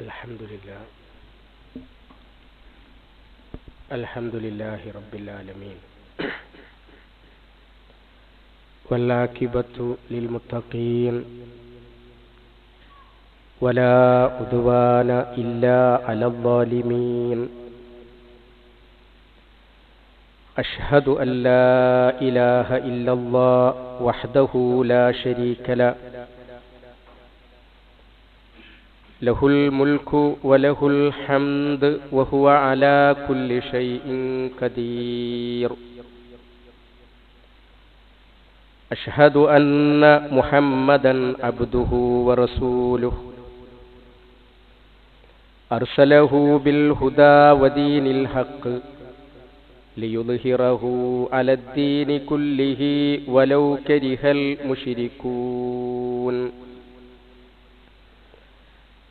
الحمد لله. الحمد لله رب العالمين. والعاقبة للمتقين. ولا عدوان إلا على الظالمين. أشهد أن لا إله إلا الله وحده لا شريك له. له الملك وله الحمد وهو على كل شيء قدير. أشهد أن محمدا عبده ورسوله. أرسله بالهدى ودين الحق ليظهره على الدين كله ولو كره المشركون.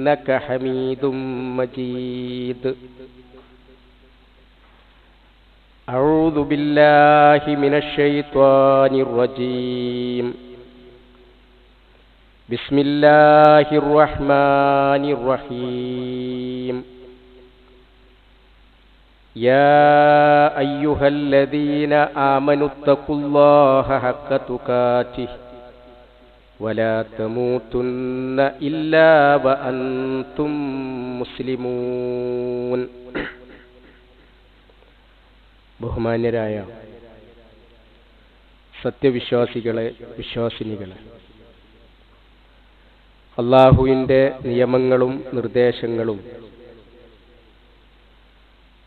إنك حميد مجيد. أعوذ بالله من الشيطان الرجيم. بسم الله الرحمن الرحيم. يا أيها الذين آمنوا اتقوا الله حق تقاته. ولا تموتن إلا وأنتم مسلمون ബഹുമാന്യരായ സത്യവിശ്വാസികളെ വിശ്വാസിനികളെ അള്ളാഹുവിൻ്റെ നിയമങ്ങളും നിർദ്ദേശങ്ങളും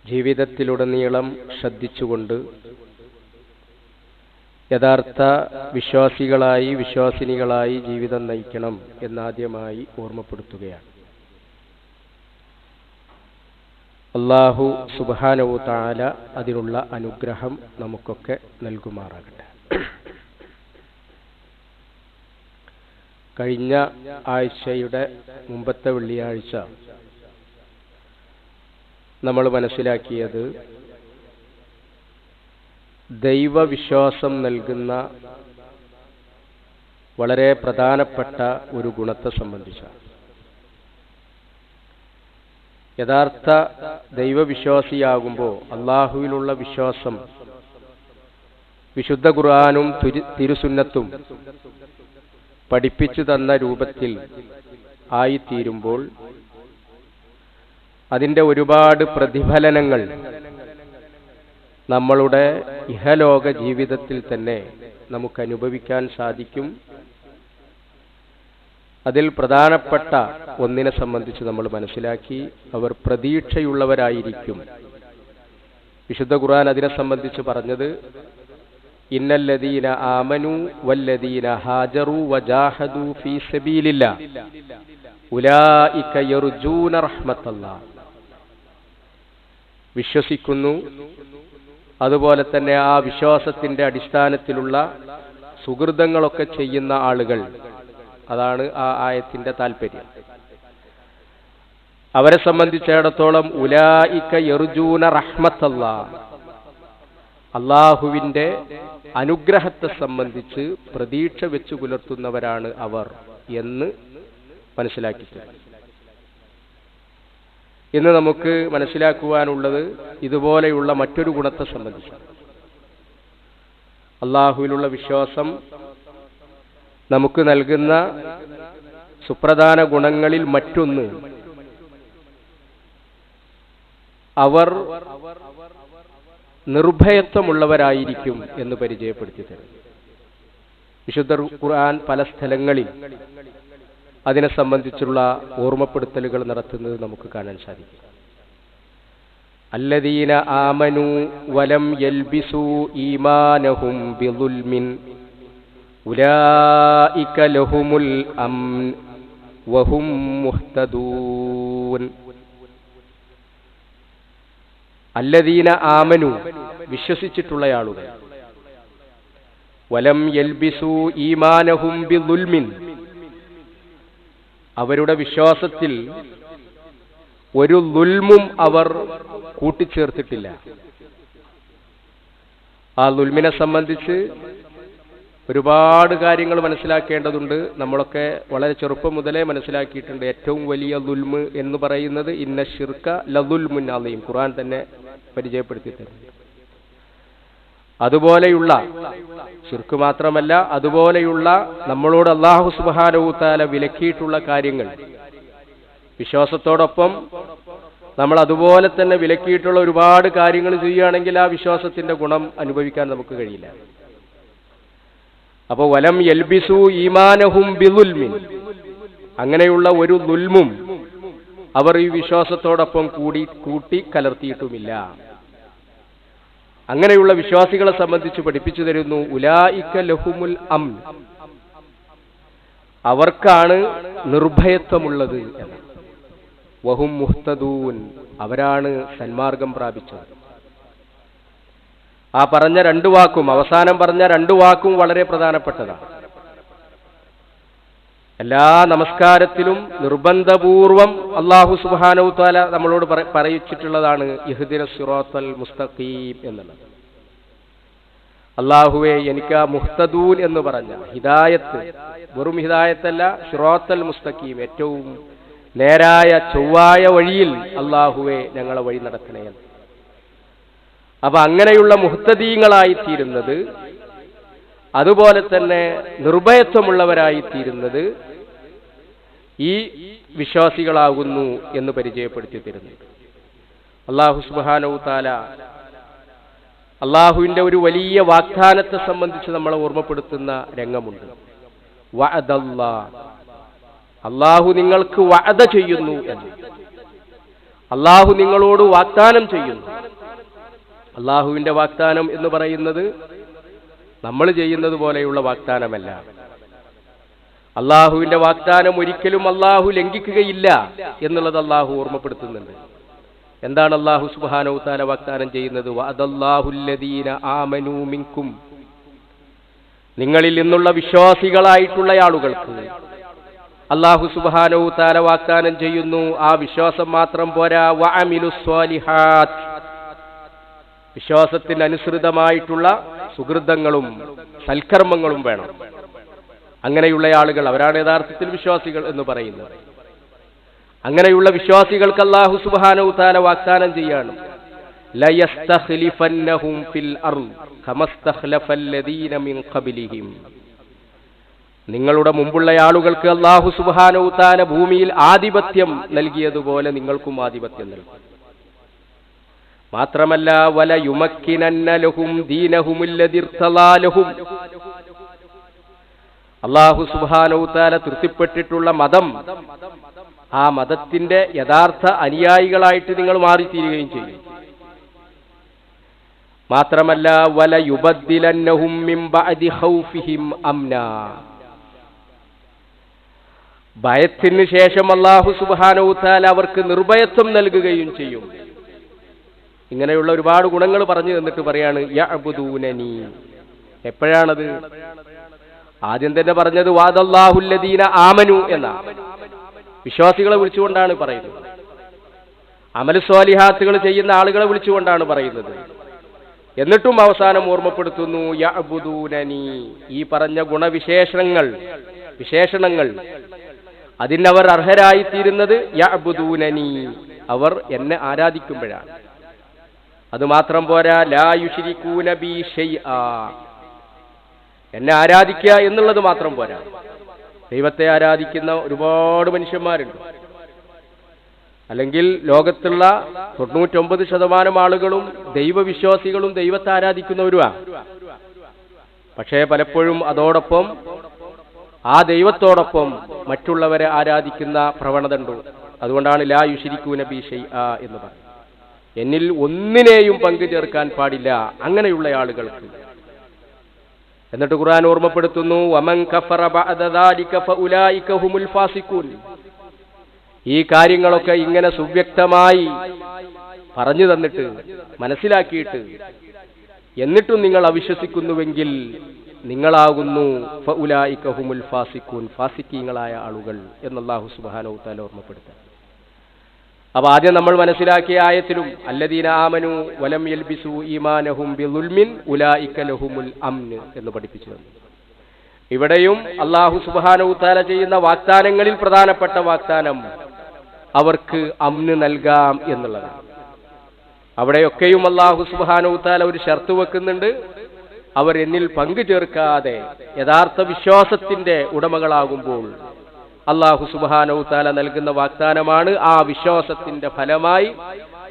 ജീവിതത്തിലുടനീളം ശ്രദ്ധിച്ചുകൊണ്ട് യഥാർത്ഥ വിശ്വാസികളായി വിശ്വാസിനികളായി ജീവിതം നയിക്കണം എന്നാദ്യമായി ഓർമ്മപ്പെടുത്തുകയാണ്. അള്ളാഹു സുബാനവു താല അതിനുള്ള അനുഗ്രഹം നമുക്കൊക്കെ നൽകുമാറാകട്ടെ. കഴിഞ്ഞ ആഴ്ചയുടെ മുമ്പത്തെ വെള്ളിയാഴ്ച നമ്മൾ മനസ്സിലാക്കിയത് ദൈവവിശ്വാസം നൽകുന്ന വളരെ പ്രധാനപ്പെട്ട ഒരു ഗുണത്തെ സംബന്ധിച്ചാണ്. യഥാർത്ഥ ദൈവവിശ്വാസിയാകുമ്പോൾ അള്ളാഹുവിലുള്ള വിശ്വാസം വിശുദ്ധ ഖുർആാനും തിരുസുന്നത്തും പഠിപ്പിച്ചു തന്ന രൂപത്തിൽ ആയിത്തീരുമ്പോൾ അതിന്റെ ഒരുപാട് പ്രതിഫലനങ്ങൾ നമ്മളുടെ ഇഹലോക ജീവിതത്തിൽ തന്നെ നമുക്ക് അനുഭവിക്കാൻ സാധിക്കും. അതിൽ പ്രധാനപ്പെട്ട ഒന്നിനെ സംബന്ധിച്ച് നമ്മൾ മനസ്സിലാക്കി. അവർ പ്രതീക്ഷയുള്ളവരായിരിക്കും. വിശുദ്ധ ഖുർആൻ അതിനെ സംബന്ധിച്ച് പറഞ്ഞത് ഇന്നല്ലദീന ആമനു വല്ലദീന ഹാജറു വജാഹദു ഫീ സബീലില്ല. ഉലായിക യർജൂന റഹ്മത്തല്ലാ. വിശ്വസിക്കുന്നു. അതുപോലെ തന്നെ ആ വിശ്വാസത്തിന്റെ അടിസ്ഥാനത്തിലുള്ള സുഹൃതങ്ങളൊക്കെ ചെയ്യുന്ന ആളുകൾ. അതാണ് ആ ആയത്തിന്റെ താല്പര്യം. അവരെ സംബന്ധിച്ചിടത്തോളം ഉലായിക്ക യർജൂന റഹ്മത്തല്ല. അള്ളാഹുവിന്റെ അനുഗ്രഹത്തെ സംബന്ധിച്ച് പ്രതീക്ഷ വെച്ചു പുലർത്തുന്നവരാണ് അവർ എന്ന് മനസ്സിലാക്കി ഇന്ന് നമുക്ക് മനസ്സിലാക്കുവാനുള്ളത് ഇതുപോലെയുള്ള മറ്റൊരു ഗുണത്തെ സംബന്ധിച്ചാണ്. അള്ളാഹുവിലുള്ള വിശ്വാസം നമുക്ക് നൽകുന്ന സുപ്രധാന ഗുണങ്ങളിൽ മറ്റൊന്ന്. അവർ നിർഭയത്വമുള്ളവരായിരിക്കും എന്ന് പരിചയപ്പെടുത്തി തരും. വിശുദ്ധ ഖുർആൻ പല സ്ഥലങ്ങളിൽ അതിനെ സംബന്ധിച്ചുള്ള ഓർമ്മപ്പെടുത്തലുകൾ നടത്തുന്നത് നമുക്ക് കാണാൻ സാധിക്കും. അല്ലദീന ആമനു വലം യൽബിസു ഈമാനഹും ബിദുൽമിൻ ഉലായിക ലഹുമുൽ അംൻ വഹും മുഹ്തദൂൻ. അല്ലദീന ആമനു വിശ്വസിച്ചിട്ടുള്ള ആളുകൾ വലം യൽബിസു ഈമാനഹും ബിദുൽമിൻ അവരുടെ വിശ്വാസത്തിൽ ഒരു ദുൽമും അവർ കൂട്ടിച്ചേർത്തിട്ടില്ല. ആ ദുൽമിനെ സംബന്ധിച്ച് ഒരുപാട് കാര്യങ്ങൾ മനസ്സിലാക്കേണ്ടതുണ്ട്. നമ്മളൊക്കെ വളരെ ചെറുപ്പം മുതലേ മനസ്സിലാക്കിയിട്ടുണ്ട് ഏറ്റവും വലിയ ദുൽമ് എന്ന് പറയുന്നത് ഇന്ന ഷിർക്ക ലദുൽമുൻ അലയും ഖുർആൻ തന്നെ പരിചയപ്പെടുത്തി തരുന്നുണ്ട് അതുപോലെയുള്ള ശിർക്ക് മാത്രമല്ല അതുപോലെയുള്ള നമ്മളോട് അള്ളാഹു സുബാനവുത്താല വിലക്കിയിട്ടുള്ള കാര്യങ്ങൾ. വിശ്വാസത്തോടൊപ്പം നമ്മൾ അതുപോലെ തന്നെ വിലക്കിയിട്ടുള്ള ഒരുപാട് കാര്യങ്ങൾ ചെയ്യുകയാണെങ്കിൽ ആ വിശ്വാസത്തിന്റെ ഗുണം അനുഭവിക്കാൻ നമുക്ക് കഴിയില്ല. അപ്പോൾ വലം എൽബിസു ഈമാനഹും ബിദുൽമിൻ. അങ്ങനെയുള്ള ഒരു ദുൽമും അവർ ഈ വിശ്വാസത്തോടൊപ്പം കൂടി കൂട്ടി കലർത്തിയിട്ടുമില്ല. അങ്ങനെയുള്ള വിശ്വാസികളെ സംബന്ധിച്ച് പഠിപ്പിച്ചു തരുന്നു. ഉലായിക്ക ലഹുമുൽ അം. അവർക്കാണ് നിർഭയത്വമുള്ളത് വഹും മുഹ്തദൂൻ. അവരാണ് സന്മാർഗം പ്രാപിച്ചത്. ആ പറഞ്ഞ രണ്ടു വാക്കും അവസാനം പറഞ്ഞ രണ്ടു വാക്കും വളരെ പ്രധാനപ്പെട്ടതാണ്. എല്ലാ നമസ്കാരത്തിലും നിർബന്ധപൂർവം അള്ളാഹു സുബാനു താല നമ്മളോട് പറയിച്ചിട്ടുള്ളതാണ് ഇഹ്ദിന സിറോത്തൽ മുസ്തഖീം എന്നുള്ളത്. അള്ളാഹുവെ എനിക്ക് മുഹ്തദൂൽ എന്ന് പറഞ്ഞ ഹിദായത്ത് വെറും ഹിദായത്തല്ല ഷിറോത്തൽ മുസ്തഖീം ഏറ്റവും നേരായ ചൊവ്വായ വഴിയിൽ അള്ളാഹുവെ ഞങ്ങളെ വഴി നടക്കണേ അപ്പൊ അങ്ങനെയുള്ള മുഹ്തദീങ്ങളായി തീരുന്നത് അതുപോലെ തന്നെ നിർഭയത്വമുള്ളവരായി തീരുന്നത് ഈ വിശ്വാസികളാകുന്നു എന്ന് പരിചയപ്പെടുത്തി തരുന്നുണ്ട് അള്ളാഹു സുബാനവു താല അള്ളാഹുവിന്റെ ഒരു വലിയ വാഗ്ദാനത്തെ സംബന്ധിച്ച് നമ്മളെ ഓർമ്മപ്പെടുത്തുന്ന രംഗമുണ്ട്. അള്ളാഹു നിങ്ങൾക്ക് വഅദ ചെയ്യുന്നു എന്ന്. അള്ളാഹു നിങ്ങളോട് വാഗ്ദാനം ചെയ്യുന്നു. അള്ളാഹുവിന്റെ വാഗ്ദാനം എന്ന് പറയുന്നത് നമ്മൾ ചെയ്യുന്നത് പോലെയുള്ള വാഗ്ദാനമല്ല. അള്ളാഹുവിന്റെ വാഗ്ദാനം ഒരിക്കലും അള്ളാഹു ലംഘിക്കുകയില്ല എന്നുള്ളത് അള്ളാഹു ഓർമ്മപ്പെടുത്തുന്നുണ്ട്. എന്താണ് അള്ളാഹു സുബാനോ താല വാഗ്ദാനം ചെയ്യുന്നത്? വഅദല്ലാഹുല്ലദീന ആമനൂ നിങ്ങളിൽ നിന്നുള്ള വിശ്വാസികളായിട്ടുള്ള ആളുകൾക്ക് അള്ളാഹു സുബാനോ താല വാഗ്ദാനം ചെയ്യുന്നു. ആ വിശ്വാസം മാത്രം പോരാ. വഅമിലു വിശ്വാസത്തിന് അനുസൃതമായിട്ടുള്ള സുഹൃതങ്ങളും സൽക്കർമ്മങ്ങളും വേണം. അങ്ങനെയുള്ള ആളുകൾ അവരാണ് യഥാർത്ഥത്തിൽ വിശ്വാസികൾ എന്ന് പറയുന്നത്. അങ്ങനെയുള്ള വിശ്വാസികൾക്ക് അള്ളാഹു സുബാനു താല വാഗ്ദാനം ചെയ്യാണ്. നിങ്ങളുടെ മുമ്പുള്ള ആളുകൾക്ക് അള്ളാഹു സുബാനു താല ഭൂമിയിൽ ആധിപത്യം നൽകിയതുപോലെ നിങ്ങൾക്കും ആധിപത്യം നൽകും. മാത്രമല്ല വല യുമക്കിനന്നലഹും ദീനഹുമുല്ലതിർത്തലാലഹും അള്ളാഹു സുബാനൌത്താല തൃപ്തിപ്പെട്ടിട്ടുള്ള മതം ആ മതത്തിന്റെ യഥാർത്ഥ അനുയായികളായിട്ട് നിങ്ങൾ മാറിത്തീരുകയും ചെയ്യും. മാത്രമല്ല വല യുബദ്ദിലന്നഹും ഭയത്തിന് ശേഷം അള്ളാഹു സുബാനൌത്താൽ അവർക്ക് നിർഭയത്വം നൽകുകയും ചെയ്യും. ഇങ്ങനെയുള്ള ഒരുപാട് ഗുണങ്ങൾ പറഞ്ഞു തന്നിട്ട് പറയാണ് എപ്പോഴാണത്? ആദ്യം തന്നെ പറഞ്ഞത് വാദല്ലാഹുല്ലദീന ആമനു എന്ന വിശ്വാസികളെ വിളിച്ചുകൊണ്ടാണ് പറയുന്നത്. അമൽ സ്വാലിഹാത്തുകൾ ചെയ്യുന്ന ആളുകളെ വിളിച്ചുകൊണ്ടാണ് പറയുന്നത്. എന്നിട്ടും അവസാനം ഓർമ്മപ്പെടുത്തുന്നു യഅബുദൂനനി ഈ പറഞ്ഞ ഗുണവിശേഷണങ്ങൾ വിശേഷണങ്ങൾ. അതിനവർ അർഹരായിത്തീരുന്നത് യഅബുദൂനനി അവർ എന്നെ ആരാധിക്കുമ്പോഴാണ്. അതുമാത്രം പോരാ ലാ ഷെയ് ഷൈആ എന്നെ ആരാധിക്കുക എന്നുള്ളത് മാത്രം പോരാ. ദൈവത്തെ ആരാധിക്കുന്ന ഒരുപാട് മനുഷ്യന്മാരുണ്ട്. അല്ലെങ്കിൽ ലോകത്തുള്ള തൊണ്ണൂറ്റൊമ്പത് ശതമാനം ആളുകളും ദൈവവിശ്വാസികളും ദൈവത്തെ ആരാധിക്കുന്നവരുമാണ് പക്ഷേ പലപ്പോഴും അതോടൊപ്പം ആ ദൈവത്തോടൊപ്പം മറ്റുള്ളവരെ ആരാധിക്കുന്ന പ്രവണത ഉണ്ട് അതുകൊണ്ടാണ് ലാ യുഷിരിക്കൂന ബി ആ എന്ന് പറയുന്നത്. എന്നിൽ ഒന്നിനെയും പങ്കു ചേർക്കാൻ പാടില്ല അങ്ങനെയുള്ള ആളുകൾക്ക്. എന്നിട്ട് ഖുർആൻ ഓർമ്മപ്പെടുത്തുന്നു വമൻ കഫറ ഫഉലൈക ഹുമുൽ ഫാസിഖൂൻ. ഈ കാര്യങ്ങളൊക്കെ ഇങ്ങനെ സുവ്യക്തമായി പറഞ്ഞു തന്നിട്ട് മനസ്സിലാക്കിയിട്ട് എന്നിട്ടും നിങ്ങൾ അവിശ്വസിക്കുന്നുവെങ്കിൽ നിങ്ങളാകുന്നു ഫഉലായിക്കഹുമുൽ ഫാസിക്കൂൻ ഫാസിക്കീങ്ങളായ ആളുകൾ എന്നല്ലാഹു സുബ്ഹാനഹു തആല ഓർമ്മപ്പെടുത്തുക അപ്പൊ ആദ്യം നമ്മൾ മനസ്സിലാക്കിയ ആയത്തിലും അല്ലദീന ആമനു വലം യൽബിസു ഈമാനഹും ബിളുൽമിൻ ഉലായിക ലഹുമുൽ അംന് എന്ന് പഠിപ്പിച്ചു തന്നു ഇവിടെയും അള്ളാഹു സുബ്ഹാനഹു തആല ചെയ്യുന്ന വാഗ്ദാനങ്ങളിൽ പ്രധാനപ്പെട്ട വാഗ്ദാനം അവർക്ക് അംന് നൽകാം എന്നുള്ളതാണ്. അവിടെയൊക്കെയും അള്ളാഹു സുബ്ഹാനഹു തആല ഒരു ഷർത്ത് വെക്കുന്നുണ്ട്. അവർ എന്നിൽ പങ്കു ചേർക്കാതെ യഥാർത്ഥ വിശ്വാസത്തിന്റെ ഉടമകളാകുമ്പോൾ അള്ളാഹു സുബ്ഹാനഹു തആല നൽകുന്ന വാഗ്ദാനമാണ് ആ വിശ്വാസത്തിന്റെ ഫലമായി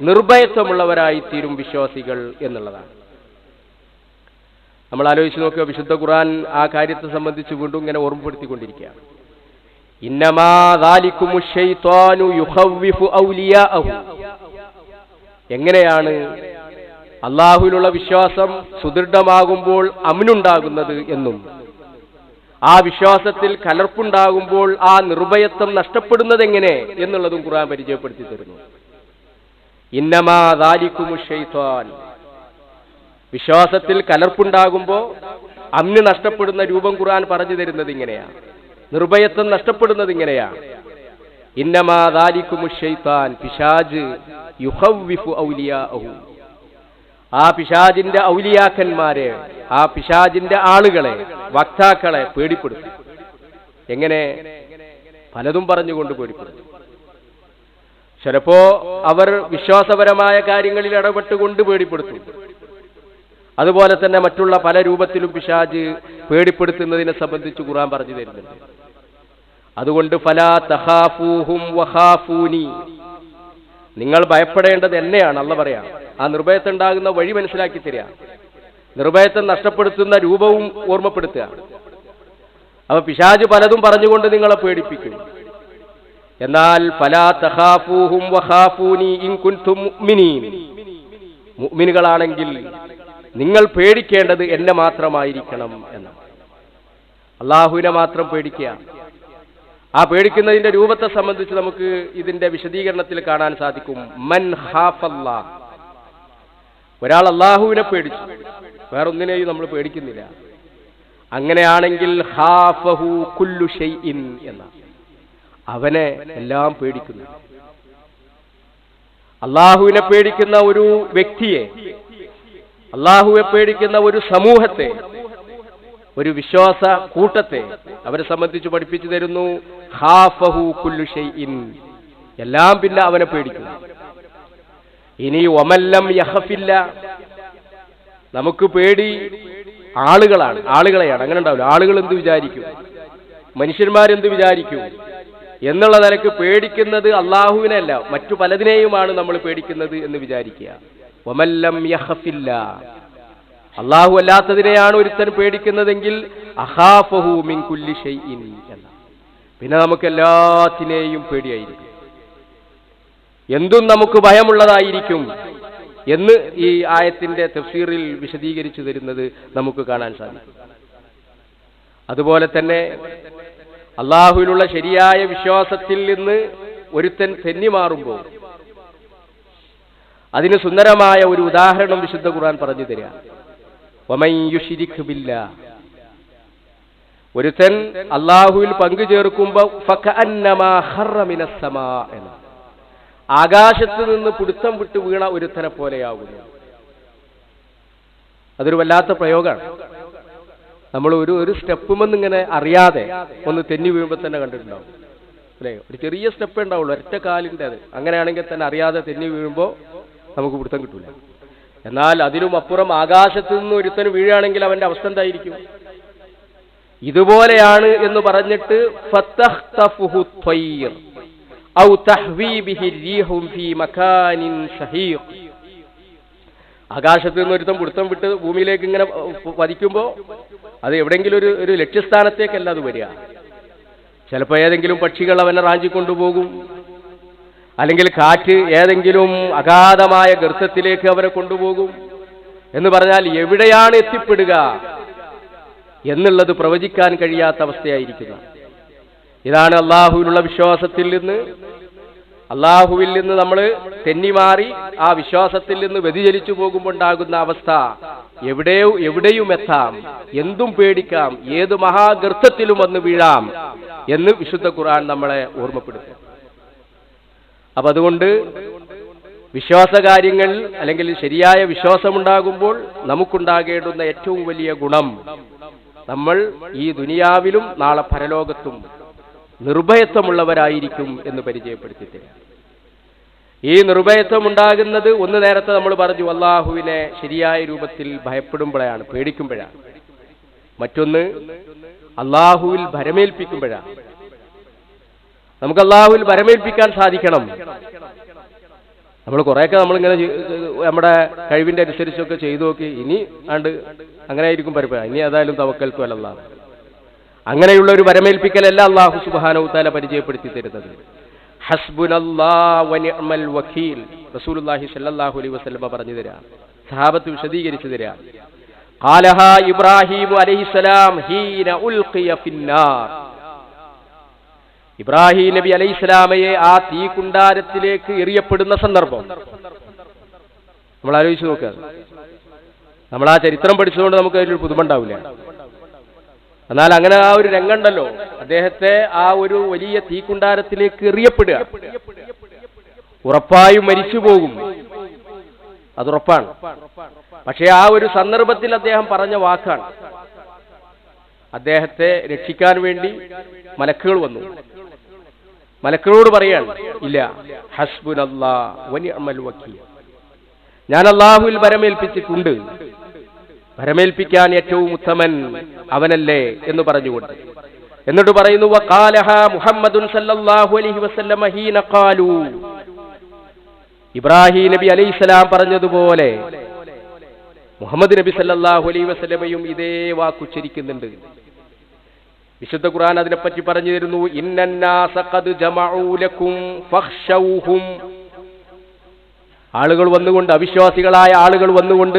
നിർഭയത്വമുള്ളവരായി തീരും വിശ്വാസികൾ എന്നുള്ളതാണ്. നമ്മൾ ആലോചിച്ച് നോക്കുക വിശുദ്ധ ഖുർആൻ ആ കാര്യത്തെ സംബന്ധിച്ച് വീണ്ടും ഇങ്ങനെ ഓർമ്മപ്പെടുത്തിക്കൊണ്ടിരിക്കുകയാണ്. എങ്ങനെയാണ് അള്ളാഹുവിലുള്ള വിശ്വാസം സുദൃഢമാകുമ്പോൾ അമിനുണ്ടാകുന്നത് എന്നും ആ വിശ്വാസത്തിൽ കലർപ്പുണ്ടാകുമ്പോൾ ആ നിർഭയത്വം നഷ്ടപ്പെടുന്നത് എങ്ങനെ എന്നുള്ളതും ഖുർആൻ പരിചയപ്പെടുത്തി തരുന്നു. ഇന്നമാ വിശ്വാസത്തിൽ കലർപ്പുണ്ടാകുമ്പോൾ അമ്ന് നഷ്ടപ്പെടുന്ന രൂപം ഖുർആൻ പറഞ്ഞു തരുന്നത് ഇങ്ങനെയാണ് നിർഭയത്വം നഷ്ടപ്പെടുന്നത് ഇങ്ങനെയാണ് ഇന്നമാ പിശാജ് ഔലിയാഅഹു. ആ പിശാജിന്റെ ഔലിയാക്കന്മാരെ ആ പിശാജിന്റെ ആളുകളെ വക്താക്കളെ പേടിപ്പെടുത്തി. എങ്ങനെ? പലതും പറഞ്ഞുകൊണ്ട് പേടിപ്പെടുത്തി. ചിലപ്പോ അവർ വിശ്വാസപരമായ കാര്യങ്ങളിൽ ഇടപെട്ടുകൊണ്ട് പേടിപ്പെടുത്തും. അതുപോലെ തന്നെ മറ്റുള്ള പല രൂപത്തിലും പിശാജ് പേടിപ്പെടുത്തുന്നതിനെ സംബന്ധിച്ച് ഖുർആൻ പറഞ്ഞു തരുന്നുണ്ട്. അതുകൊണ്ട് ഫലാ തഹാഫൂഹും വഹാഫൂനി. നിങ്ങൾ ഭയപ്പെടേണ്ടത് എന്നെയാണ് അല്ല പറയാം. ആ നിർഭയത്തുണ്ടാകുന്ന വഴി മനസ്സിലാക്കി തരിക. നിർഭയത്വം നഷ്ടപ്പെടുത്തുന്ന രൂപവും ഓർമ്മപ്പെടുത്തുക. അപ്പൊ പിശാജ് പലതും പറഞ്ഞുകൊണ്ട് നിങ്ങളെ പേടിപ്പിക്കും. എന്നാൽ ഫലാ തഹാഫൂഹും മുഅ്മിനുകളാണെങ്കിൽ നിങ്ങൾ പേടിക്കേണ്ടത് എന്നെ മാത്രമായിരിക്കണം എന്നാണ് അള്ളാഹുവിനെ മാത്രം പേടിക്കുക. ആ പേടിക്കുന്നതിന്റെ രൂപത്തെ സംബന്ധിച്ച് നമുക്ക് ഇതിന്റെ വിശദീകരണത്തിൽ കാണാൻ സാധിക്കും. മൻ ഹാഫല്ലാ ഒരാൾ അള്ളാഹുവിനെ പേടിച്ചു. വേറൊന്നിനെയും നമ്മൾ പേടിക്കുന്നില്ല. അങ്ങനെയാണെങ്കിൽ ഹാഫഹു കുല്ലു ഷെയ്ഇൻ എന്ന അവനെ എല്ലാം പേടിക്കുന്നു. അള്ളാഹുവിനെ പേടിക്കുന്ന ഒരു വ്യക്തിയെ അള്ളാഹുവെ പേടിക്കുന്ന ഒരു സമൂഹത്തെ ഒരു വിശ്വാസ കൂട്ടത്തെ അവരെ സംബന്ധിച്ച് പഠിപ്പിച്ചു തരുന്നു ഹാഫഹു കുല്ലു ഷെയ്ഇൻ എല്ലാം പിന്നെ അവനെ പേടിക്കുന്നു. ഇനി ഒമല്ലം യഹഫില്ല നമുക്ക് പേടി ആളുകളാണ് ആളുകളെയാണ്. അങ്ങനെ ഉണ്ടാവില്ല. ആളുകൾ എന്ത് വിചാരിക്കും? മനുഷ്യന്മാരെന്ത് വിചാരിക്കും? എന്നുള്ള നിലയ്ക്ക് പേടിക്കുന്നത് അള്ളാഹുവിനല്ല മറ്റു പലതിനെയുമാണ് നമ്മൾ പേടിക്കുന്നത് എന്ന് വിചാരിക്കുക. ഒമല്ലം യഹഫില്ല. അള്ളാഹു അല്ലാത്തതിനെയാണ് ഒരുത്തൻ പേടിക്കുന്നതെങ്കിൽ അഹാഫഹു മിൻ കുല്ലി ഷെയ്ഇൻ എന്ന. പിന്നെ നമുക്ക് എല്ലാത്തിനെയും പേടിയായിരിക്കും. എന്തും നമുക്ക് ഭയമുള്ളതായിരിക്കും. എന്ന് ഈ ആയത്തിന്റെ തഫ്സീറിൽ വിശദീകരിച്ചു തരുന്നത് നമുക്ക് കാണാൻ സാധിക്കും. അതുപോലെ തന്നെ അള്ളാഹുവിലുള്ള ശരിയായ വിശ്വാസത്തിൽ നിന്ന് ഒരുത്തൻ തെന്നിമാറുമ്പോൾ അതിന് സുന്ദരമായ ഒരു ഉദാഹരണം വിശുദ്ധ ഖുർആൻ പറഞ്ഞു തരിക ഒരുത്തൻ അള്ളാഹുവിൽ പങ്കു ചേർക്കുമ്പോൾ എന്ന്. ആകാശത്ത് നിന്ന് പിടുത്തം വിട്ട് വീണ ഒരുത്തനെ പോലെയാകുന്നു. അതൊരു വല്ലാത്ത പ്രയോഗമാണ്. നമ്മൾ ഒരു ഒരു സ്റ്റെപ്പുമെന്ന് ഇങ്ങനെ അറിയാതെ ഒന്ന് തെന്നി വീഴുമ്പോൾ തന്നെ കണ്ടിട്ടുണ്ടാവും. അല്ലേ? ഒരു ചെറിയ സ്റ്റെപ്പ് ഉണ്ടാവുള്ളൂ ഒറ്റ കാലിന്റെ അത്. അങ്ങനെയാണെങ്കിൽ തന്നെ അറിയാതെ തെന്നി വീഴുമ്പോൾ നമുക്ക് പിടുത്തം കിട്ടില്ല എന്നാൽ അതിലും അപ്പുറം ആകാശത്ത് നിന്ന് ഒരുത്തന് വീഴുകയാണെങ്കിൽ അവന്റെ അവസ്ഥ എന്തായിരിക്കും? ഇതുപോലെയാണ് എന്ന് പറഞ്ഞിട്ട് ത്വയ്ർ ഔ به റീഹും ഫീ مكان സഹീഖ്. ആകാശത്ത് നിന്ന് ഒരുത്തം പിടുത്തം വിട്ട് ഭൂമിയിലേക്ക് ഇങ്ങനെ പതിക്കുമ്പോൾ അത് എവിടെയെങ്കിലും ഒരു ഒരു ലക്ഷ്യസ്ഥാനത്തേക്കല്ല അത് വരിക. ചിലപ്പോൾ ഏതെങ്കിലും പക്ഷികൾ അവനെ റാഞ്ചിക്കൊണ്ടുപോകും അല്ലെങ്കിൽ കാറ്റ് ഏതെങ്കിലും അഗാധമായ ഗർത്തത്തിലേക്ക് അവരെ കൊണ്ടുപോകും. എന്ന് പറഞ്ഞാൽ എവിടെയാണ് എത്തിപ്പെടുക? എന്നുള്ളത് പ്രവചിക്കാൻ കഴിയാത്ത അവസ്ഥയായിരിക്കുന്നു. ഇതാണ് അള്ളാഹുവിനുള്ള വിശ്വാസത്തിൽ നിന്ന്. അള്ളാഹുവിൽ നിന്ന് നമ്മൾ തെന്നിമാറി ആ വിശ്വാസത്തിൽ നിന്ന് വ്യതിചലിച്ചു പോകുമ്പോൾ ഉണ്ടാകുന്ന അവസ്ഥ. എവിടെയോ എവിടെയും എത്താം. എന്തും പേടിക്കാം. ഏത് മഹാഗർത്തത്തിലും വന്ന് വീഴാം എന്ന് വിശുദ്ധ ഖുർആൻ നമ്മളെ ഓർമ്മപ്പെടുത്തും. അപ്പൊ അതുകൊണ്ട് വിശ്വാസ കാര്യങ്ങൾ അല്ലെങ്കിൽ ശരിയായ വിശ്വാസമുണ്ടാകുമ്പോൾ നമുക്കുണ്ടാകേണ്ടുന്ന ഏറ്റവും വലിയ ഗുണം നമ്മൾ ഈ ദുനിയാവിലും നാളെ പരലോകത്തും നിർഭയത്വമുള്ളവരായിരിക്കും എന്ന് പരിചയപ്പെടുത്തി ഈ നിർഭയത്വം ഉണ്ടാകുന്നത് ഒന്ന് നേരത്തെ നമ്മൾ പറഞ്ഞു അള്ളാഹുവിനെ ശരിയായ രൂപത്തിൽ ഭയപ്പെടുമ്പോഴാണ് പേടിക്കുമ്പോഴാണ്. മറ്റൊന്ന് അള്ളാഹുവിൽ ഭരമേൽപ്പിക്കുമ്പോഴാണ്. നമുക്ക് അള്ളാഹുവിൽ ഭരമേൽപ്പിക്കാൻ സാധിക്കണം. നമ്മൾ കുറേയൊക്കെ നമ്മളിങ്ങനെ നമ്മുടെ കഴിവിന്റെ അനുസരിച്ചൊക്കെ ചെയ്തു നോക്കി ഇനി ആണ്ട് അങ്ങനെ ആയിരിക്കും പരിപാടി. ഇനി ഏതായാലും തവക്കൽക്കുമല്ലാതെ അങ്ങനെയുള്ള ഒരു വരമേൽപ്പിക്കലല്ല അള്ളാഹു സുബാനു താല പരിചയപ്പെടുത്തി തരുന്നത് ഹസ്ബുനല്ലാ വനിഅമൽ വക്കീൽ റസൂലുള്ളാഹി സ്വല്ലല്ലാഹു അലൈഹി വസല്ലമ പറഞ്ഞു തരാം സഹാബത്ത് വിശദീകരിച്ചു തരാം قالها ഇബ്രാഹിം അലൈഹിസ്സലാം ഹീന ഉൽഖിയ ഫിന്നാർ ഇബ്രാഹിം നബി അലൈഹി സ്വലാമയെ ആ തീക്കുണ്ടാരത്തിലേക്ക് എറിയപ്പെടുന്ന സന്ദർഭം നമ്മൾ ആലോചിച്ച് നോക്കുക നമ്മൾ ആ ചരിത്രം പഠിച്ചതുകൊണ്ട് നമുക്ക് അതിലൊരു പുതുമ ഉണ്ടാവില്ല എന്നാൽ അങ്ങനെ ആ ഒരു രംഗമുണ്ടല്ലോ. അദ്ദേഹത്തെ ആ ഒരു വലിയ തീക്കുണ്ടാരത്തിലേക്ക് എറിയപ്പെടുക. ഉറപ്പായും മരിച്ചു പോകും. അത് ഉറപ്പാണ്. പക്ഷേ ആ ഒരു സന്ദർഭത്തിൽ അദ്ദേഹം പറഞ്ഞ വാക്കാണ്. അദ്ദേഹത്തെ രക്ഷിക്കാൻ വേണ്ടി മലക്കുകൾ വന്നു. മലക്കുകളോട് പറയാണ് ഇല്ല ഹസ്ബുൻ അള്ളാഹ് ഞാൻ അള്ളാഹുവിൽ വരമേൽപ്പിച്ചിട്ടുണ്ട് വരമേൽപ്പിക്കാൻ ഏറ്റവും ഉത്തമൻ അവനല്ലേ എന്ന് പറഞ്ഞുകൊണ്ട്. എന്നിട്ട് പറയുന്നു മുഹമ്മദുൻ സല്ലല്ലാഹു അലൈഹി വസല്ലമ ഹീന ഖാലു. ഇബ്രാഹിം നബി അലൈഹിസ്സലാം പറഞ്ഞതുപോലെ മുഹമ്മദ് നബി സല്ലല്ലാഹു അലൈഹി വസല്ലമയും ഇതേ വാക്കുച്ചരിക്കുന്നുണ്ട് വിശുദ്ധ ഖുർആൻ അതിനെപ്പറ്റി പറഞ്ഞു തരുന്നു ലക്കും ആളുകൾ വന്നുകൊണ്ട് അവിശ്വാസികളായ ആളുകൾ വന്നുകൊണ്ട്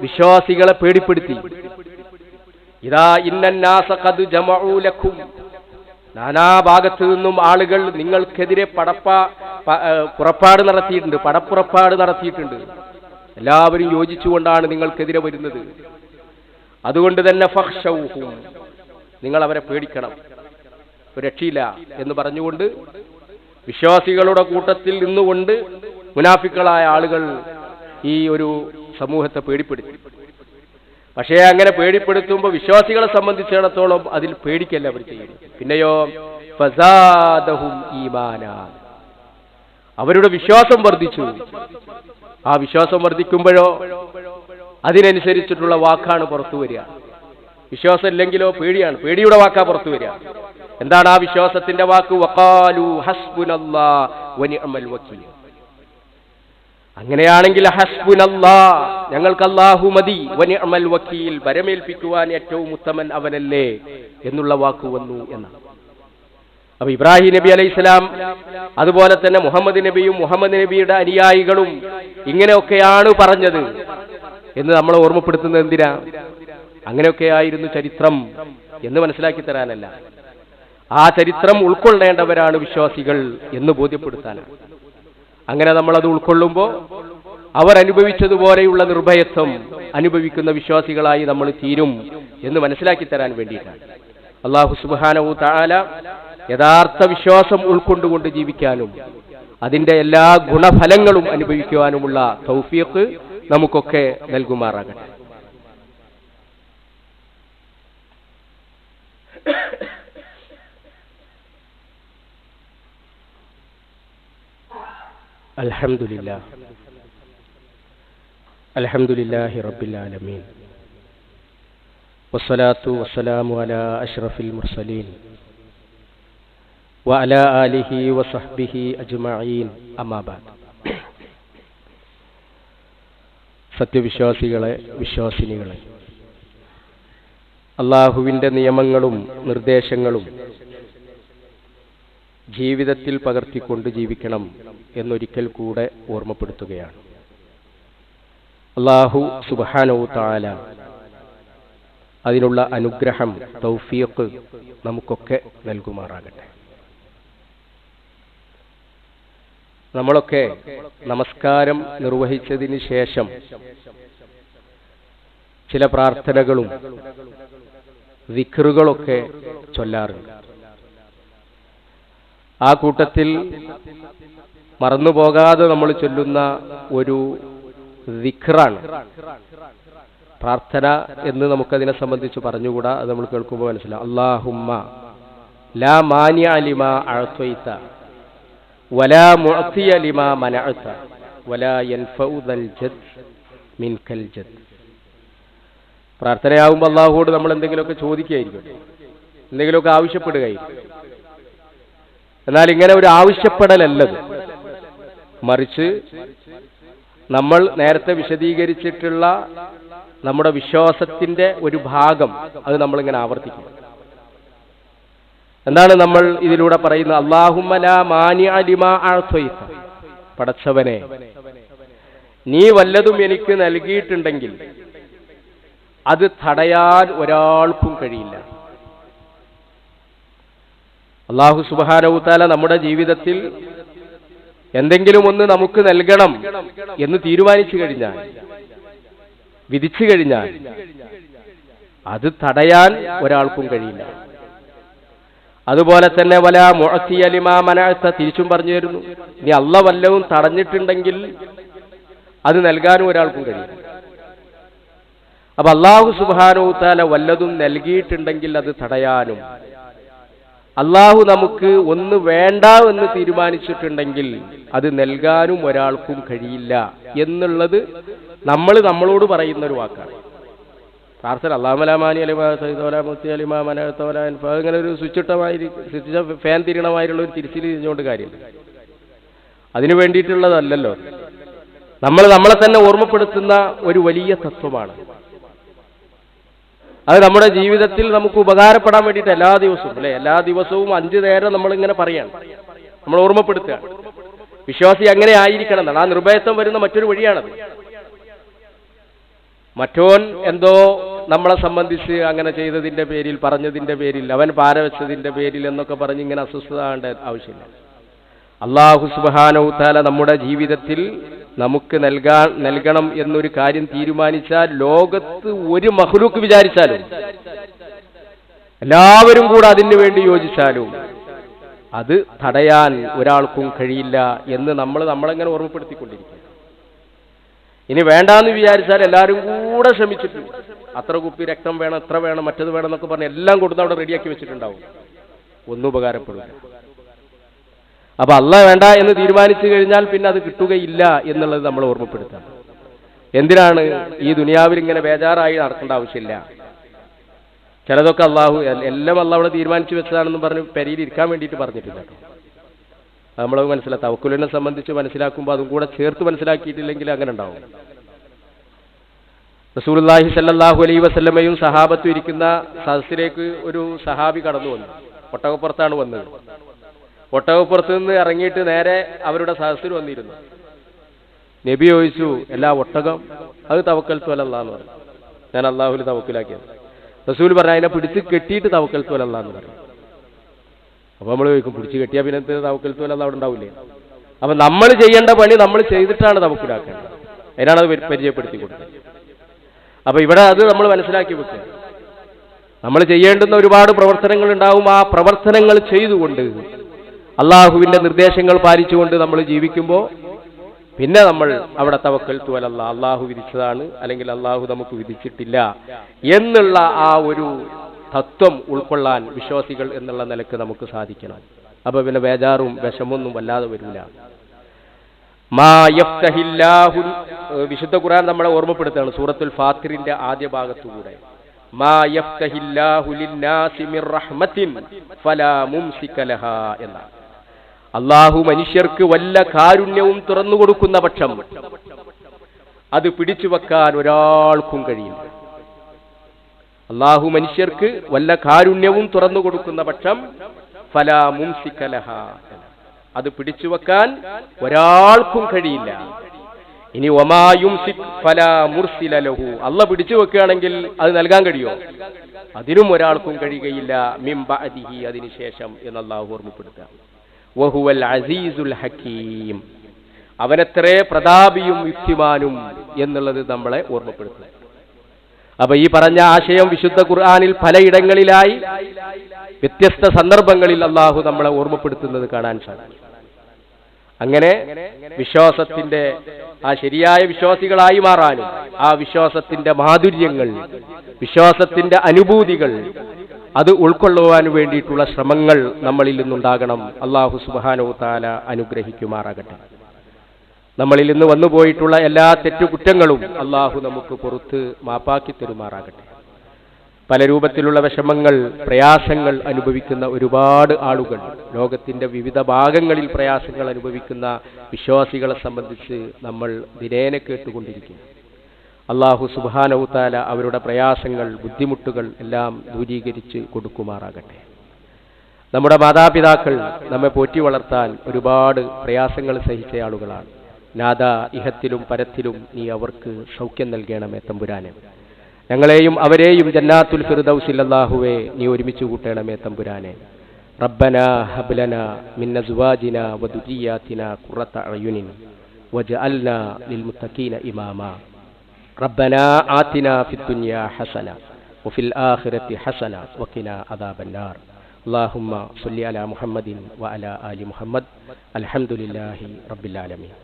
വിശ്വാസികളെ പേടിപ്പെടുത്തി. ഇതാ ഇന്നാസഖദ് ലക്കും നാനാഭാഗത്തു നിന്നും ആളുകൾ നിങ്ങൾക്കെതിരെ പടപ്പ പുറപ്പാട് നടത്തിയിട്ടുണ്ട് പടപ്പുറപ്പാട് നടത്തിയിട്ടുണ്ട്. എല്ലാവരും യോജിച്ചുകൊണ്ടാണ് നിങ്ങൾക്കെതിരെ വരുന്നത്. അതുകൊണ്ട് തന്നെ ഫഹ്ഷൗഹും. നിങ്ങൾ അവരെ പേടിക്കണം. രക്ഷയില്ല എന്ന് പറഞ്ഞുകൊണ്ട് വിശ്വാസികളുടെ കൂട്ടത്തിൽ നിന്നുകൊണ്ട് മുനാഫിക്കളായ ആളുകൾ ഈ ഒരു സമൂഹത്തെ പേടിപ്പെടുത്തി. പക്ഷേ അങ്ങനെ പേടിപ്പെടുത്തുമ്പോൾ വിശ്വാസികളെ സംബന്ധിച്ചിടത്തോളം അതിൽ പേടിക്കല്ല അവർ ചെയ്യുന്നത്? പിന്നെയോ ഫസാദഹും അവരുടെ വിശ്വാസം വർദ്ധിച്ചു. ആ വിശ്വാസം വർദ്ധിക്കുമ്പോഴോ അതിനനുസരിച്ചിട്ടുള്ള വാക്കാണ് പുറത്തു വരിക. വിശ്വാസം ഇല്ലെങ്കിലോ പേടിയാണ്. പേടിയുടെ വാക്കാ പുറത്തു വരിക. എന്താണ് ആ വിശ്വാസത്തിന്റെ വാക്ക്? വഖാലു ഹസ്ബുനല്ലാ വനിഅമൽ വക്കീൽ. അങ്ങനെയാണെങ്കിൽ ഹസ്ബുനല്ലാ ഞങ്ങൾക്ക് അല്ലാഹു മതി. വനിഅമൽ വക്കീൽ വരമേൽപ്പിക്കുവാൻ ഏറ്റവും ഉത്തമൻ അവനല്ലേ എന്നുള്ള വാക്ക് വന്നു എന്നാണ്. അപ്പൊ ഇബ്രാഹിം നബി അലൈഹി സ്വലാം അതുപോലെ തന്നെ മുഹമ്മദ് നബിയും മുഹമ്മദ് നബിയുടെ അനുയായികളും ഇങ്ങനെയൊക്കെയാണ് പറഞ്ഞത് എന്ന് നമ്മളെ ഓർമ്മപ്പെടുത്തുന്നത് എന്തിനാ? അങ്ങനെയൊക്കെയായിരുന്നു ചരിത്രം എന്ന് മനസ്സിലാക്കി തരാനല്ല. ആ ചരിത്രം ഉൾക്കൊള്ളേണ്ടവരാണ് വിശ്വാസികൾ എന്ന് ബോധ്യപ്പെടുത്താനാണ്. അങ്ങനെ നമ്മൾ അത് ഉൾക്കൊള്ളുമ്പോൾ അവർ അനുഭവിച്ചതുപോലെയുള്ള നിർഭയത്വം അനുഭവിക്കുന്ന വിശ്വാസികളായി നമ്മൾ തീരും എന്ന് മനസ്സിലാക്കി തരാൻ വേണ്ടിയിട്ടാണ്. അള്ളാഹു സുബാനവു താല യഥാർത്ഥ വിശ്വാസം ഉൾക്കൊണ്ടുകൊണ്ട് ജീവിക്കാനും അതിന്റെ എല്ലാ ഗുണഫലങ്ങളും അനുഭവിക്കുവാനുമുള്ള തൗഫീഖ് നമുക്കൊക്കെ നൽകുമാറാകട്ടെ. الحمد لله الحمد لله رب العالمين والصلاة والسلام على أشرف المرسلين وعلى آله وصحبه أجمعين أما بعد സത്യവിശ്വാസികളെ വിശ്വാസിനികളെ അള്ളാഹുവിൻ്റെ നിയമങ്ങളും നിർദ്ദേശങ്ങളും ജീവിതത്തിൽ പകർത്തിക്കൊണ്ട് ജീവിക്കണം എന്നൊരിക്കൽ കൂടെ ഓർമ്മപ്പെടുത്തുകയാണ്. അള്ളാഹു സുബാനോ താല അതിനുള്ള അനുഗ്രഹം തൗഫീഖ് നമുക്കൊക്കെ നൽകുമാറാകട്ടെ. നമ്മളൊക്കെ നമസ്കാരം നിർവഹിച്ചതിന് ശേഷം ചില പ്രാർത്ഥനകളും വിക്റുകളൊക്കെ ചൊല്ലാറുണ്ട്. ആ കൂട്ടത്തിൽ മറന്നുപോകാതെ നമ്മൾ ചൊല്ലുന്ന ഒരു വിഖ്റാണ് പ്രാർത്ഥന എന്ന് നമുക്കതിനെ സംബന്ധിച്ച് പറഞ്ഞുകൂടാ? അത് നമ്മൾ കേൾക്കുമ്പോൾ മനസ്സിലാവും. അള്ളാഹുമ്മ ലാ മാനിയ ലിമാ അഴത്വയ്ത്ത വലാ മുഅത്തിയ ലിമാ വലാ ജദ് ജദ്. പ്രാർത്ഥനയാവുമ്പോൾ അള്ളാഹുവോട് നമ്മൾ എന്തെങ്കിലുമൊക്കെ ചോദിക്കുകയായിരിക്കും. എന്തെങ്കിലുമൊക്കെ ആവശ്യപ്പെടുകയായിരിക്കും. എന്നാൽ ഇങ്ങനെ ഒരു ആവശ്യപ്പെടലല്ലത്. മറിച്ച് നമ്മൾ നേരത്തെ വിശദീകരിച്ചിട്ടുള്ള നമ്മുടെ വിശ്വാസത്തിന്റെ ഒരു ഭാഗം അത് നമ്മളിങ്ങനെ ആവർത്തിക്കും എന്താണ് നമ്മൾ ഇതിലൂടെ പറയുന്നത്? അള്ളാഹുമല മാനിഅലിമാ പടച്ചവനെ നീ വല്ലതും എനിക്ക് നൽകിയിട്ടുണ്ടെങ്കിൽ അത് തടയാൻ ഒരാൾക്കും കഴിയില്ല. അള്ളാഹു സുബഹാനവുത്താല നമ്മുടെ ജീവിതത്തിൽ എന്തെങ്കിലും ഒന്ന് നമുക്ക് നൽകണം എന്ന് തീരുമാനിച്ചു കഴിഞ്ഞാൽ വിധിച്ചു കഴിഞ്ഞാൽ അത് തടയാൻ ഒരാൾക്കും കഴിയില്ല. അതുപോലെ തന്നെ വല മുഴത്തിയലിമാ മനത്ത തിരിച്ചും പറഞ്ഞു തരുന്നു. ഇനി അള്ള വല്ലവും തടഞ്ഞിട്ടുണ്ടെങ്കിൽ അത് നൽകാനും ഒരാൾക്കും കഴിയും അപ്പൊ അള്ളാഹു സുബാനോത്താല വല്ലതും നൽകിയിട്ടുണ്ടെങ്കിൽ അത് തടയാനും അള്ളാഹു നമുക്ക് ഒന്ന് വേണ്ട എന്ന് തീരുമാനിച്ചിട്ടുണ്ടെങ്കിൽ അത് നൽകാനും ഒരാൾക്കും കഴിയില്ല എന്നുള്ളത് നമ്മൾ നമ്മളോട് പറയുന്ന ഒരു വാക്കാണ് പ്രാർത്ഥന അള്ളാമലാമാനി അലിമാത്തി അലിമാമനത്തോല അങ്ങനെ ഒരു സ്വിച്ചിട്ടമായി സ്വിച്ച് ഫാൻ തിരിയണമായിട്ടുള്ള ഒരു തിരിച്ചിൽ തിരിഞ്ഞുകൊണ്ട് കാര്യമില്ല. അതിനു വേണ്ടിയിട്ടുള്ളതല്ലല്ലോ. നമ്മൾ നമ്മളെ തന്നെ ഓർമ്മപ്പെടുത്തുന്ന ഒരു വലിയ തത്വമാണ്. അത് നമ്മുടെ ജീവിതത്തിൽ നമുക്ക് ഉപകാരപ്പെടാൻ വേണ്ടിയിട്ട് എല്ലാ ദിവസവും അല്ലെ? എല്ലാ ദിവസവും അഞ്ചു നേരം നമ്മൾ ഇങ്ങനെ പറയാണ്. നമ്മൾ ഓർമ്മപ്പെടുത്തുക. വിശ്വാസി അങ്ങനെ ആയിരിക്കണം എന്നാണ്. ആ നിർഭയത്വം വരുന്ന മറ്റൊരു വഴിയാണത്. മറ്റോൻ എന്തോ നമ്മളെ സംബന്ധിച്ച് അങ്ങനെ ചെയ്തതിന്റെ പേരിൽ പറഞ്ഞതിന്റെ പേരിൽ അവൻ പാര വെച്ചതിന്റെ പേരിൽ എന്നൊക്കെ പറഞ്ഞ് ഇങ്ങനെ അസ്വസ്ഥത ആവേണ്ട ആവശ്യമില്ല. അള്ളാഹു സുബാനൌത്താല നമ്മുടെ ജീവിതത്തിൽ നമുക്ക് നൽകാൻ നൽകണം എന്നൊരു കാര്യം തീരുമാനിച്ചാൽ ലോകത്ത് ഒരു മഹ്ലൂക്ക് വിചാരിച്ചാലും എല്ലാവരും കൂടെ അതിനു വേണ്ടി യോജിച്ചാലും അത് തടയാൻ ഒരാൾക്കും കഴിയില്ല എന്ന് നമ്മൾ നമ്മളെങ്ങനെ ഓർമ്മപ്പെടുത്തിക്കൊണ്ടിരിക്കും. ഇനി വേണ്ടാന്ന് വിചാരിച്ചാൽ എല്ലാവരും കൂടെ ശ്രമിച്ചിട്ടുണ്ട് അത്ര കുപ്പി രക്തം വേണം എത്ര വേണം മറ്റത് വേണം എന്നൊക്കെ പറഞ്ഞ് എല്ലാം കൊടുത്ത് അവിടെ റെഡിയാക്കി വെച്ചിട്ടുണ്ടാവും. ഒന്നും ഉപകാരപ്പെടില്ല അപ്പൊ അല്ല വേണ്ട എന്ന് തീരുമാനിച്ചു കഴിഞ്ഞാൽ പിന്നെ അത് കിട്ടുകയില്ല എന്നുള്ളത് നമ്മൾ ഓർമ്മപ്പെടുത്തണം എന്തിനാണ് ഈ ദുനിയാവിൽ ഇങ്ങനെ ബേജാറായി നടക്കേണ്ട ആവശ്യമില്ല? ചിലതൊക്കെ അള്ളാഹു എല്ലാം അള്ളാഹ് അവിടെ തീരുമാനിച്ചു വെച്ചതാണെന്ന് പറഞ്ഞ് പെരിയിൽ ഇരിക്കാൻ വേണ്ടിയിട്ട് പറഞ്ഞിട്ടില്ല നമ്മൾ മനസ്സിലാക്കാം തവക്കുലിനെ സംബന്ധിച്ച് മനസ്സിലാക്കുമ്പോൾ അതും കൂടെ ചേർത്ത് മനസ്സിലാക്കിയിട്ടില്ലെങ്കിൽ അങ്ങനെ ഉണ്ടാവും. റസൂലുള്ളാഹി സല്ലാഹു അലൈ വസ്ലമയും സഹാബത്തും ഇരിക്കുന്ന സദസ്സിലേക്ക് ഒരു സഹാബി കടന്നു വന്നു. ഒട്ടകപ്പുറത്താണ് വന്നത്. ഒട്ടകപ്പുറത്ത് നിന്ന് ഇറങ്ങിയിട്ട് നേരെ അവരുടെ സദസ്സിൽ വന്നിരുന്നു. നബി ചോദിച്ചു എല്ലാ ഒട്ടകം? അത് തവക്കൽ ത്വലല്ലാന്ന് പറഞ്ഞു. ഞാൻ അള്ളാഹുൽ തവക്കിലാക്കിയത്. റസൂൽ പറഞ്ഞു അതിനെ പിടിച്ച് കെട്ടിയിട്ട് തവക്കൽ ത്വലല്ലാന്ന് പറഞ്ഞു. അപ്പൊ നമ്മൾ ചോദിക്കും പിടിച്ച് കെട്ടിയാൽ പിന്നെ തവക്കൽത്തു തവക്കൽ ത്വലല്ല അവിടെ ഉണ്ടാവില്ലേ അപ്പൊ നമ്മൾ ചെയ്യേണ്ട പണി നമ്മൾ ചെയ്തിട്ടാണ് തവക്കിലാക്കേണ്ടത്. അതിനാണ് അത് പരിചയപ്പെടുത്തി കൊടുത്തത് അപ്പൊ ഇവിടെ അത് നമ്മൾ മനസ്സിലാക്കി വെക്കുക. നമ്മൾ ചെയ്യേണ്ടുന്ന ഒരുപാട് പ്രവർത്തനങ്ങൾ ഉണ്ടാവും. ആ പ്രവർത്തനങ്ങൾ ചെയ്തുകൊണ്ട് അള്ളാഹുവിന്റെ നിർദ്ദേശങ്ങൾ പാലിച്ചുകൊണ്ട് നമ്മൾ ജീവിക്കുമ്പോൾ പിന്നെ നമ്മൾ അവിടെ തവക്കൽ തുവലല്ല അള്ളാഹു വിധിച്ചതാണ് അല്ലെങ്കിൽ അള്ളാഹു നമുക്ക് വിധിച്ചിട്ടില്ല എന്നുള്ള ആ ഒരു തത്വം ഉൾക്കൊള്ളാൻ വിശ്വാസികൾ എന്നുള്ള നിലയ്ക്ക് നമുക്ക് സാധിക്കണം. അപ്പൊ പിന്നെ ബേജാറും വിഷമൊന്നും വല്ലാതെ വരില്ല. മാ യഫ്തഹില്ലാഹു വിശുദ്ധ ഖുർആൻ നമ്മളെ ഓർമ്മപ്പെടുത്തുകയാണ് സൂറത്തുൽ ഫാത്തിറിന്റെ ആദ്യ ഭാഗത്തുകൂടെ. മാ യഫ്തഹില്ലാഹു ലിന്നാസി മിർ റഹ്മത്തിൻ ഫലാ മുംസിക ലഹാ എന്നാണ്. അള്ളാഹു മനുഷ്യർക്ക് വല്ല കാരുണ്യവും തുറന്നു കൊടുക്കുന്ന പക്ഷം അത് പിടിച്ചു വെക്കാൻ ഒരാൾക്കും കഴിയില്ല. അള്ളാഹു മനുഷ്യർക്ക് വല്ല കാരുണ്യവും തുറന്നു കൊടുക്കുന്ന പക്ഷം ഫലാ മുംസിക്കലഹ അത് പിടിച്ചു വെക്കാൻ ഒരാൾക്കും കഴിയില്ല. ഇനി ഒമായും ഫലാ മുർസിലലഹു അല്ല പിടിച്ചു വെക്കുകയാണെങ്കിൽ അത് നൽകാൻ കഴിയുമോ അതിനും ഒരാൾക്കും കഴിയുകയില്ല. മിംബഅദിഹി അതിനുശേഷം എന്ന് അള്ളാഹു ഓർമ്മപ്പെടുത്തുക. വഹുവൽ അസീസുൽ ഹക്കീം. അവനെത്രേ പ്രതാപിയും യുക്തിമാനും എന്നുള്ളത് നമ്മളെ ഓർമ്മപ്പെടുത്തുന്നു. അപ്പൊ ഈ പറഞ്ഞ ആശയം വിശുദ്ധ ഖുർആാനിൽ പലയിടങ്ങളിലായി വ്യത്യസ്ത സന്ദർഭങ്ങളിൽ അള്ളാഹു നമ്മളെ ഓർമ്മപ്പെടുത്തുന്നത് കാണാൻ സാധിക്കും. അങ്ങനെ വിശ്വാസത്തിന്റെ ആ ശരിയായ വിശ്വാസികളായി മാറാനും ആ വിശ്വാസത്തിന്റെ മാധുര്യങ്ങൾ വിശ്വാസത്തിന്റെ അനുഭൂതികൾ അത് ഉൾക്കൊള്ളുവാൻ വേണ്ടിയിട്ടുള്ള ശ്രമങ്ങൾ നമ്മളിൽ നിന്നുണ്ടാകണം. അള്ളാഹു സുബാനോ താല അനുഗ്രഹിക്കുമാറാകട്ടെ. നമ്മളിൽ നിന്ന് വന്നുപോയിട്ടുള്ള എല്ലാ തെറ്റുകുറ്റങ്ങളും അള്ളാഹു നമുക്ക് പുറത്ത് മാപ്പാക്കി തരുമാറാകട്ടെ. പല രൂപത്തിലുള്ള വിഷമങ്ങൾ പ്രയാസങ്ങൾ അനുഭവിക്കുന്ന ഒരുപാട് ആളുകൾ ലോകത്തിന്റെ വിവിധ ഭാഗങ്ങളിൽ പ്രയാസങ്ങൾ അനുഭവിക്കുന്ന വിശ്വാസികളെ സംബന്ധിച്ച് നമ്മൾ ദിനേനെ കേട്ടുകൊണ്ടിരിക്കുന്നു. അള്ളാഹു സുബാനവുത്താല അവരുടെ പ്രയാസങ്ങൾ ബുദ്ധിമുട്ടുകൾ എല്ലാം ദൂരീകരിച്ച് കൊടുക്കുമാറാകട്ടെ. നമ്മുടെ മാതാപിതാക്കൾ നമ്മെ പോറ്റി വളർത്താൻ ഒരുപാട് പ്രയാസങ്ങൾ സഹിച്ച ആളുകളാണ്. നാദ ഇഹത്തിലും പരത്തിലും നീ അവർക്ക് സൗഖ്യം നൽകണമേ തമ്പുരാനെ. ഞങ്ങളെയും അവരെയും ജന്നാത്തുൽ ഫിർദൌസിൽ അല്ലാഹുവേ നീ ഒരുമിച്ച് കൂട്ടണമേ തമ്പുരാനെ. റബ്ബന ഹബ്ലന മിന്ന സുവാജിന വദുരിയാത്തിന കുറത്ത അയുനിൻ വജ അൽന ലിൽ മുത്തക്കീന ഇമാമ. ربنا آتنا في الدنيا حسنة وفي الآخرة حسنة وقنا عذاب النار. اللهم صل على محمد وعلى آل محمد. الحمد لله رب العالمين.